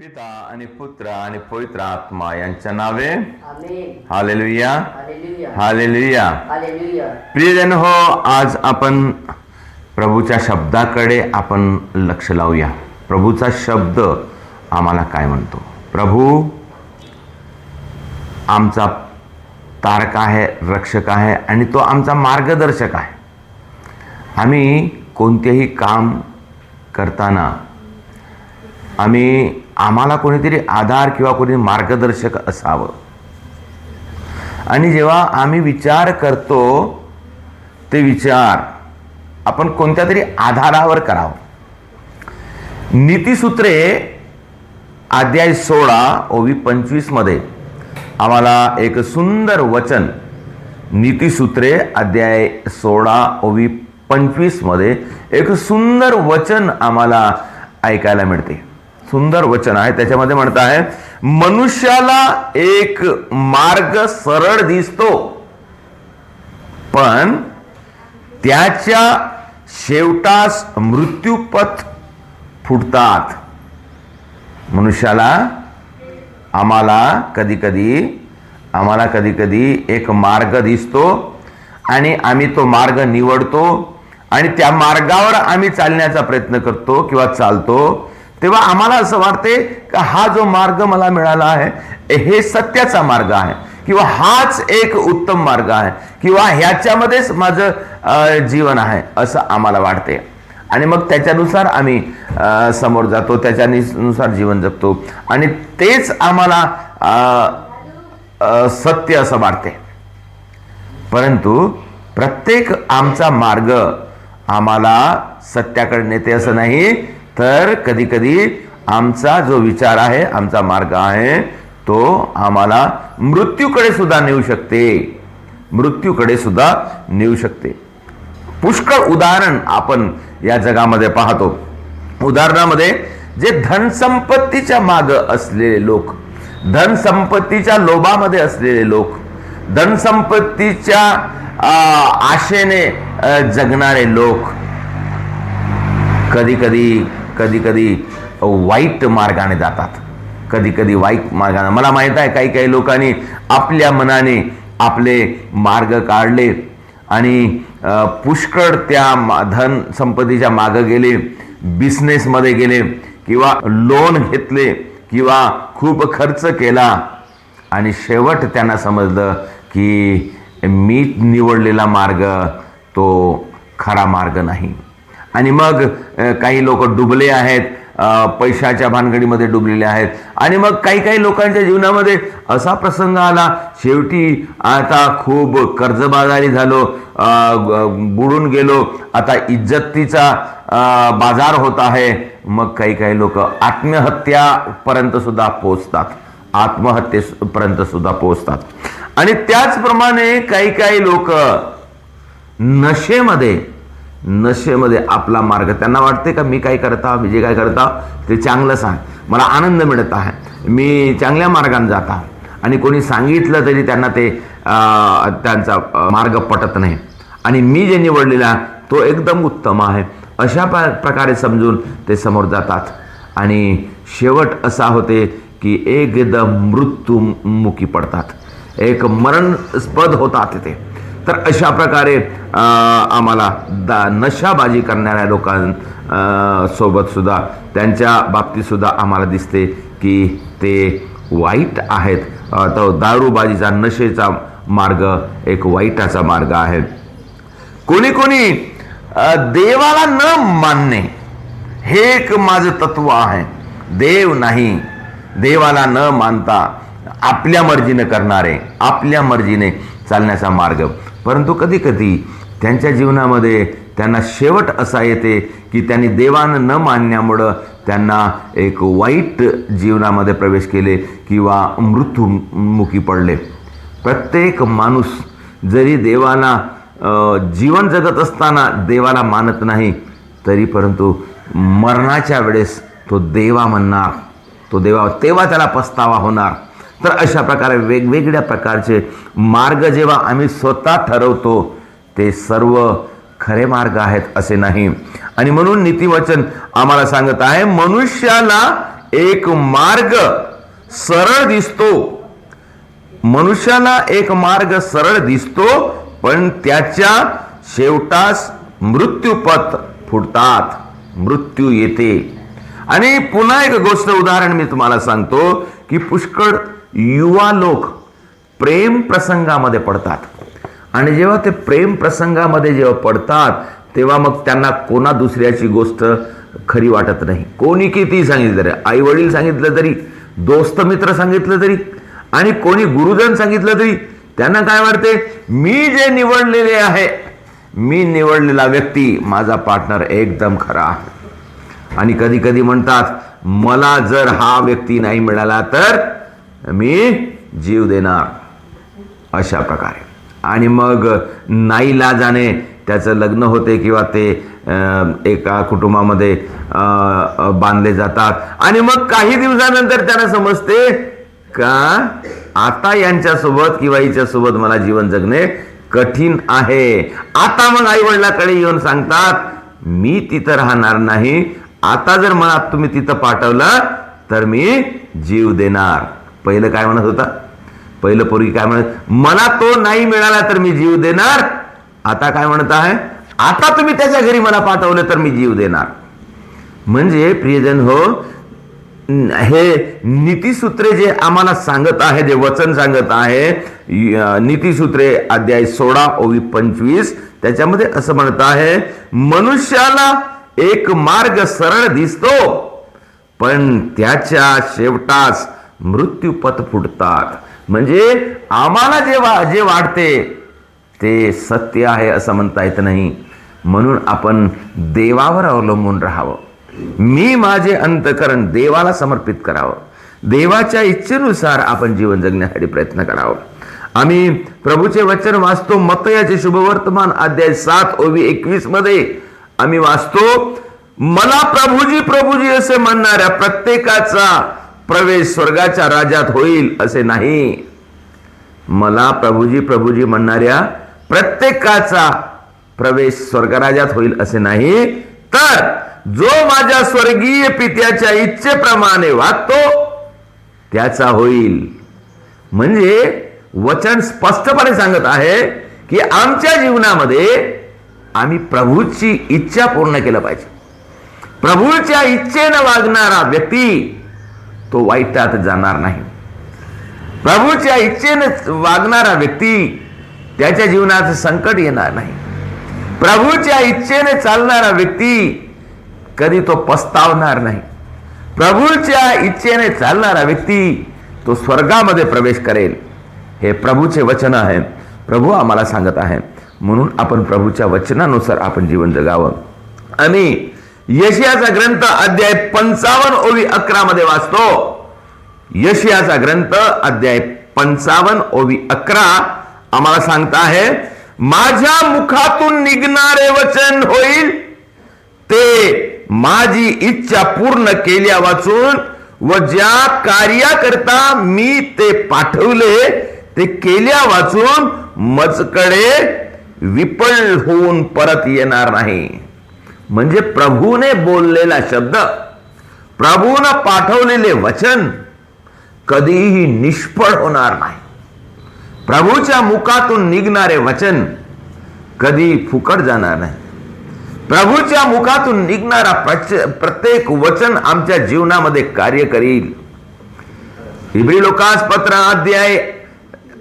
पिता आणि पुत्र आणि पवित्र आत्मा यांच्या नावे. हालेलुया. हालेलुया. प्रियजन हो आज आपण प्रभूच्या शब्दाकडे आपण लक्ष लावूया. प्रभूचा शब्द आम्हाला काय म्हणतो? प्रभू आमचा तारक आहे रक्षक आहे आणि तो आमचा मार्गदर्शक आहे. आम्ही कोणतेही काम करताना आम्ही आम्हाला कोणीतरी आधार किंवा कोणी मार्गदर्शक असावं. आणि जेव्हा आम्ही विचार करतो ते विचार आपण कोणत्या तरी आधारावर करावं. नीतीसूत्रे अध्याय सोळा ओवी पंचवीसमध्ये आम्हाला एक सुंदर वचन नीतीसूत्रे अध्याय सोळा ओवी पंचवीसमध्ये एक सुंदर वचन आम्हाला ऐकायला मिळते. सुंदर वचन आहे. त्याच्यामध्ये म्हणत आहे मनुष्याला एक मार्ग सरळ दिसतो पण त्याच्या शेवटास मृत्यूपथ फुटतात. मनुष्याला आम्हाला कधी कधी आम्हाला कधी कधी एक मार्ग दिसतो आणि आम्ही तो मार्ग निवडतो आणि त्या मार्गावर आम्ही चालण्याचा प्रयत्न करतो किंवा चालतो. तेव्हा आम्हाला असं वाटते का हा जो मार्ग मला मिळाला आहे हे सत्याचा मार्ग आहे किंवा हाच एक उत्तम मार्ग आहे किंवा ह्याच्यामध्येच माझं जीवन आहे असं आम्हाला वाटते. आणि मग त्याच्यानुसार आम्ही समोर जातो त्याच्यानुसार जीवन जगतो. आणि तेच आम्हाला सत्य असं वाटते. परंतु प्रत्येक आमचा मार्ग आम्हाला सत्याकडे नेते असं नाही तर कधी कधी आमचा जो विचार आहे आमचा मार्ग आहे तो आम्हाला मृत्यूकडे सुद्धा नेऊ शकते. मृत्यूकडे सुद्धा नेऊ शकते. पुष्कळ उदाहरण आपण या जगामध्ये पाहतो. उदाहरणामध्ये जे धनसंपत्तीच्या माग असलेले लोक धनसंपत्तीच्या लोभामध्ये असलेले लोक धनसंपत्तीच्या आशेने जगणारे लोक कधी कधी कधीकधी वाईट मार्गाने जातात. कधी कधी वाईट मार्गाने. मला माहीत आहे काही काही लोकांनी आपल्या मनाने आपले मार्ग काढले आणि पुष्कळ त्या मा- धन संपत्तीच्या मागं गेले बिझनेसमध्ये गेले किंवा लोन घेतले किंवा खूप खर्च केला आणि शेवट त्यांना समजलं की मी निवडलेला मार्ग तो खरा मार्ग नाही. आणि मग काही लोक डुबले आहेत पैशाच्या भानगडीमध्ये डुबलेले आहेत. आणि मग काही काही लोकांच्या जीवनामध्ये असा प्रसंग आला शेवटी आता खूप कर्जबाजारी झालो बुडून गेलो. आता इज्जतीचा बाजार होत आहे. मग काही काही लोक आत्महत्यापर्यंत सुद्धा पोचतात आत्महत्येपर्यंत सुद्धा पोचतात आणि त्याचप्रमाणे काही काही लोक नशेमध्ये नशेमध्ये आपला मार्ग. त्यांना वाटते का मी काय करता मी जे काय करता ते चांगलंच आहे. मला आनंद मिळत आहे. मी चांगल्या मार्गाने जात आहे. आणि कोणी सांगितलं तरी त्यांना ते त्यांचा मार्ग पटत नाही. आणि मी जे निवडलेला तो एकदम उत्तम आहे. अशा प्र- प्रकारे समजून ते समोर जातात. आणि शेवट असा होते की एकदम मृत्यूमुखी पडतात. एक मरणस्पद होतात ते. तर अशा प्रकारे आम्हाला दा नशाबाजी करणाऱ्या लोकां सोबत सुद्धा त्यांच्या बाबतीत सुद्धा आम्हाला दिसते की ते वाईट आहेत. तर तो दारूबाजीचा नशेचा मार्ग एक वाईटाचा मार्ग आहे. कोणी कोणी देवाला न मानणे हे एक माझं तत्व आहे. देव नाही. देवाला न मानता आपल्या मर्जीने करणारे आपल्या मर्जीने चालण्याचा मार्ग. परंतु कधी कधी त्यांच्या जीवनामध्ये त्यांना शेवट असा येते की त्यांनी देवानं न मानण्यामुळं त्यांना एक वाईट जीवनामध्ये प्रवेश केले किंवा मृत्यूमुखी पडले. प्रत्येक माणूस जरी देवाला जीवन जगत असताना देवाला मानत नाही तरी परंतु मरणाच्या वेळेस तो देवा म्हणणार. तो देवा तेव्हा त्याला पस्तावा होणार. तर अशा प्रकारे वेगवेगळ्या प्रकारचे मार्ग जेव्हा आम्ही स्वतः ठरवतो ते सर्व खरे मार्ग आहेत असे नाही. आणि म्हणून नीतिवचन आम्हाला सांगत आहे मनुष्याला एक मार्ग सरळ दिसतो. मनुष्याला एक मार्ग सरळ दिसतो पण त्याच्या शेवटास मृत्यूपथ फुटतात. मृत्यू येते. आणि पुन्हा एक गोष्ट उदाहरण मी तुम्हाला सांगतो की पुष्कळ युवा लोक प्रेम प्रसंगामध्ये पडतात. आणि जेव्हा ते प्रेम प्रसंगामध्ये जेव्हा पडतात तेव्हा मग त्यांना कोणा दुसऱ्याची गोष्ट खरी वाटत नाही. कोणी किती सांगितलं तरी आई वडील सांगितलं तरी दोस्त मित्र सांगितलं तरी आणि कोणी गुरुजन सांगितलं तरी त्यांना काय वाटते? मी जे निवडलेले आहे मी निवडलेला व्यक्ती माझा पार्टनर एकदम खरा. आहे आणि कधी कधी म्हणतात मला जर हा व्यक्ती नाही मिळाला तर मी जीव देणार. अशा प्रकारे. आणि मग नाईला जाणे त्याचं लग्न होते किंवा ते एका कुटुंबामध्ये बांधले जातात. आणि मग काही दिवसानंतर त्यांना समजते का आता यांच्यासोबत किंवा हिच्यासोबत मला जीवन जगणे कठीण आहे. आता मग आई वडिलाकडे येऊन सांगतात मी तिथं राहणार नाही. आता जर मला तुम्ही तिथं पाठवलं तर मी जीव देणार. पहिलं काय म्हणत होता? पहिलं पूर्वी काय म्हणत मला तो नाही मिळाला तर मी जीव देणार. आता काय म्हणत आहे आता तुम्ही त्याच्या घरी मला पाठवलं तर मी जीव देणार. म्हणजे प्रियजन हो हे नीतीसूत्रे जे आम्हाला सांगत आहे जे वचन सांगत आहे नीतीसूत्रे अध्याय सोळा ओवी पंचवीस त्याच्यामध्ये असं म्हणत आहे मनुष्याला एक मार्ग सरळ दिसतो पण त्याच्या शेवटास मृत्यूपथ फुटतात. म्हणजे आम्हाला जे वा जे वाढते ते सत्य आहे असं म्हणता येत नाही. म्हणून आपण देवावर अवलंबून राहावं. मी माझे अंतकरण देवाला समर्पित करावं. देवाच्या इच्छेनुसार आपण जीवन जगण्यासाठी प्रयत्न करावं. आम्ही प्रभूचे वचन वाचतो मत याचे शुभवर्तमान अध्याय सात ओवी एकवीसमध्ये आम्ही वाचतो मला प्रभूजी प्रभूजी असे म्हणणाऱ्या प्रत्येकाचा प्रवेश स्वर्गाच्या राज्यात होईल असे नाही. मला प्रभूजी प्रभूजी म्हणणाऱ्या प्रत्येकाचा प्रवेश स्वर्गराज्यात होईल असे नाही. तर जो माझ्या स्वर्गीय पित्याच्या इच्छेप्रमाणे वागतो त्याचा होईल. म्हणजे वचन स्पष्टपणे सांगत आहे की आमच्या जीवनामध्ये आम्ही प्रभूची इच्छा पूर्ण केलं पाहिजे. प्रभूच्या इच्छेनं वागणारा व्यक्ती तो वाईटात जाणार नाही. प्रभूच्या इच्छेने वागणारा व्यक्ती त्याच्या जीवनात संकट येणार नाही. प्रभूच्या इच्छेने चालणारा व्यक्ती कधी तो पस्तावणार नाही. प्रभूच्या इच्छेने चालणारा व्यक्ती तो स्वर्गामध्ये प्रवेश करेल. हे प्रभूचे वचन आहे. प्रभू आम्हाला सांगत आहे. म्हणून आपण प्रभूच्या वचनानुसार आपण जीवन जगावं. आणि यशियाचा ग्रंथ अध्याय पंचावन्न ओवी अकरा मध्ये वाचतो. यशियाचा ग्रंथ अध्याय पंचावन्न ओवी अकरा आम्हाला सांगता आहे माझ्या मुखातून निघणारे वचन होईल. ते माझी इच्छा पूर्ण केल्या वाचून व ज्या कार्याकरता मी ते पाठवले ते केल्या वाचून मजकडे विपळ होऊन परत येणार नाही. म्हणजे प्रभूने बोललेला शब्द प्रभूनं पाठवलेले वचन कधीही निष्फळ होणार नाही. प्रभूच्या मुखातून निघणारे वचन कधी फुकट जाणार नाही. प्रभूच्या मुखातून निघणारा प्रच- प्रत्येक वचन आमच्या जीवनामध्ये कार्य करील. हिब्री लोकास पत्र अध्याय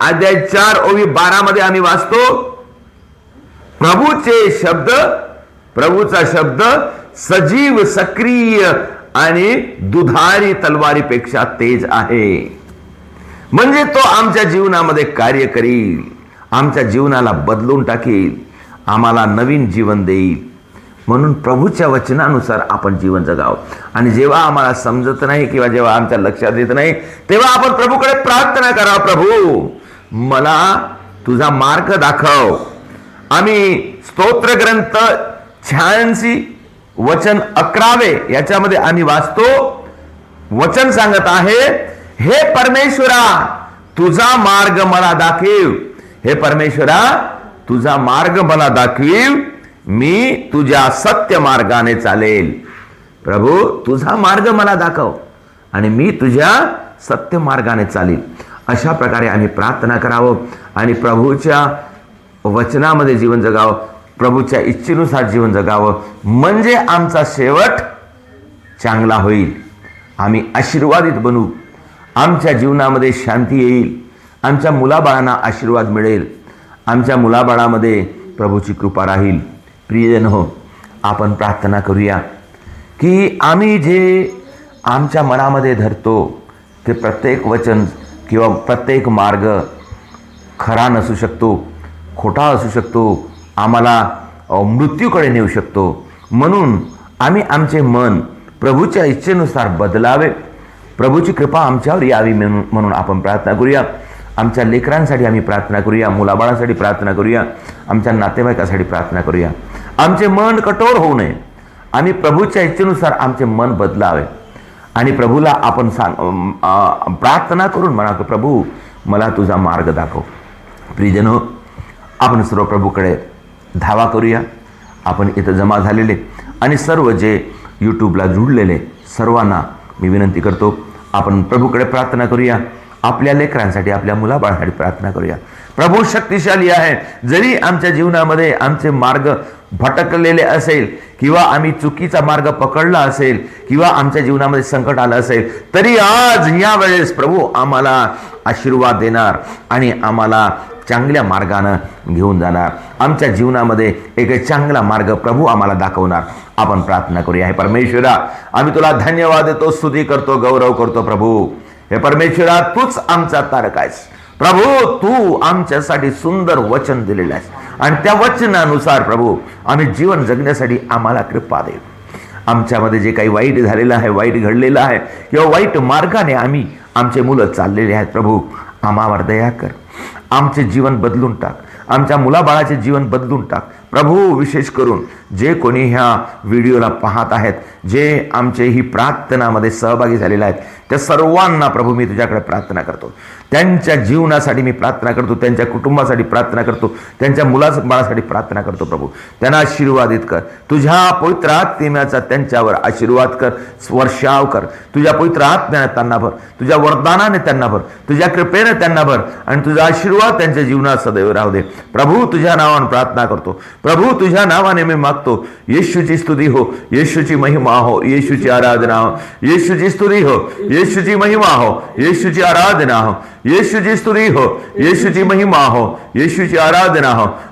अध्याय चार ओवी बारा मध्ये आम्ही वाचतो प्रभूचे शब्द प्रभूचा शब्द सजीव सक्रिय आणि दुधारी तलवारीपेक्षा तेज आहे. म्हणजे तो आमच्या जीवनामध्ये कार्य करील आमच्या जीवनाला बदलून टाकेल आम्हाला नवीन जीवन देईल. म्हणून प्रभूच्या वचनानुसार आपण जीवन जगावं. आणि जेव्हा आम्हाला समजत नाही किंवा जेव्हा आमच्या लक्षात येत नाही तेव्हा आपण प्रभूकडे प्रार्थना करा प्रभू मला तुझा मार्ग दाखव. आम्ही स्तोत्र ग्रंथ शहाऐंशी वचन अकरावे याच्यामध्ये आम्ही वाचतो. वचन सांगत आहे हे परमेश्वरा तुझा मार्ग मला दाखव. हे परमेश्वरा तुझा मार्ग मला दाखवीव मी तुझ्या सत्य मार्गाने चालेल. प्रभू तुझा मार्ग मला दाखव आणि मी तुझ्या सत्य मार्गाने चालेल. अशा प्रकारे आम्ही प्रार्थना करावं आणि प्रभूच्या वचनामध्ये जीवन जगावं. प्रभूच्या इच्छेनुसार जीवन जगावं. म्हणजे आमचा शेवट चांगला होईल. आम्ही आशीर्वादित बनू. आमच्या जीवनामध्ये शांती येईल. आमच्या मुलाबाळांना आशीर्वाद मिळेल. आमच्या मुलाबाळामध्ये प्रभूची कृपा राहील. प्रियजन हो आपण प्रार्थना करूया की आम्ही जे आमच्या मनामध्ये धरतो ते प्रत्येक वचन किंवा प्रत्येक मार्ग खरा नसू शकतो खोटा असू शकतो आम्हाला मृत्यूकडे नेऊ शकतो. म्हणून आम्ही आमचे मन प्रभूच्या इच्छेनुसार बदलावे. प्रभूची कृपा आमच्यावर यावी म्हणून म्हणून आपण प्रार्थना करूया. आमच्या लेकरांसाठी आम्ही प्रार्थना करूया. मुलाबाळांसाठी प्रार्थना करूया. आमच्या नातेवाईकासाठी प्रार्थना करूया. आमचे मन कठोर होऊ नये. आम्ही प्रभूच्या इच्छेनुसार आमचे मन बदलावे. आणि प्रभूला आपण सांग प्रार्थना करून म्हणा प्रभू मला तुझा मार्ग दाखव. प्रियजन आपण सर्व प्रभूकडे धावा करूया. आपण इथं जमा झालेले आणि सर्व जे यूट्यूबला जुडलेले सर्वांना मी विनंती करतो आपण प्रभूकडे प्रार्थना करूया. आपल्या लेकरांसाठी आपल्या मुलाबाळासाठी प्रार्थना करूया. प्रभू शक्तिशाली आहे. जरी आमच्या जीवनामध्ये आमचे मार्ग भटकलेले असेल किंवा आम्ही चुकीचा मार्ग पकडला असेल किंवा आमच्या जीवनामध्ये संकट आलं असेल तरी आज या वेळेस प्रभू आम्हाला आशीर्वाद देणार आणि आम्हाला चांगल्या मार्गानं घेऊन जाणार. आमच्या जीवनामध्ये एक चांगला मार्ग प्रभू आम्हाला दाखवणार. आपण प्रार्थना करूया. हे परमेश्वरा आम्ही तुला धन्यवाद देतो स्तुती करतो गौरव करतो प्रभू. हे परमेश्वरा तूच आमचा तारक आहेस. प्रभू तू आमच्यासाठी सुंदर वचन दिलेलं आहेस. आणि त्या वचनानुसार प्रभू आम्ही जीवन जगण्यासाठी आम्हाला कृपा दे. आमच्यामध्ये जे काही वाईट झालेलं आहे वाईट घडलेलं आहे किंवा वाईट मार्गाने आम्ही आमचे मुलं चाललेले आहेत प्रभू आम्हावर दया कर. आमचे जीवन बदलून टाक. आमच्या मुलाबाळाचे जीवन बदलून टाक. प्रभू विशेष करून जे कोणी ह्या व्हिडिओला पाहत आहेत जे आमचे ही प्रार्थनामध्ये सहभागी झालेले आहेत त्या सर्वांना प्रभू मी तुझ्याकडे प्रार्थना करतो. त्यांच्या जीवनासाठी मी प्रार्थना करतो त्यांच्या कुटुंबासाठी प्रार्थना करतो त्यांच्या मुलास बाळासाठी प्रार्थना करतो प्रभू. त्यांना आशीर्वादित कर. तुझ्या पवित्र आत्म्याचा त्यांच्यावर आशीर्वाद कर वर्षाव कर. तुझ्या पवित्र आत्म्याने त्यांना भर तुझ्या वरदानाने त्यांना भर तुझ्या कृपेने त्यांना भर आणि तुझा आशीर्वाद त्यांच्या जीवनात सदैव राहू दे. प्रभू तुझ्या नावाने प्रार्थना करतो. प्रभू तुझ्या नावाने मी मागतो. येशूची स्तुती हो येशूची महिमा हो येशूची आराधना हो. येशूची स्तुती हो येशूची महिमा हो येशूची आराधना हो. येशूची स्तुती हो येशूची महिमा हो येशूची आराधना हो.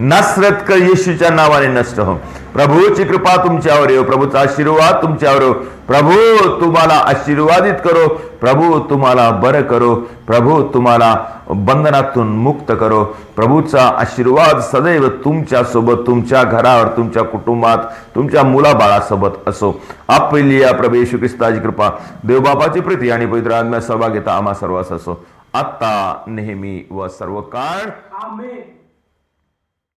नसरत कर येशूच्या नावाने नष्ट हो प्रभूची कृपा तुमच्यावर येऊ प्रभूचा आशीर्वाद तुमच्यावर येऊ हो. प्रभू तुम्हाला आशीर्वादित करो. प्रभू तुम्हाला बरं करो. प्रभू तुम्हाला बंधनातून मुक्त करो. प्रभूचा आशीर्वाद सदैव तुमच्यासोबत तुमच्या घरावर तुमच्या कुटुंबात तुमच्या मुलाबाळासोबत असो. आपल्या प्रभू येशू ख्रिस्ताची कृपा देवबापाची प्रीती आणि पवित्र आत्म्या सहभागिता आम्हा सर्वास असो. आत्ता नेहमी व सर्व काळ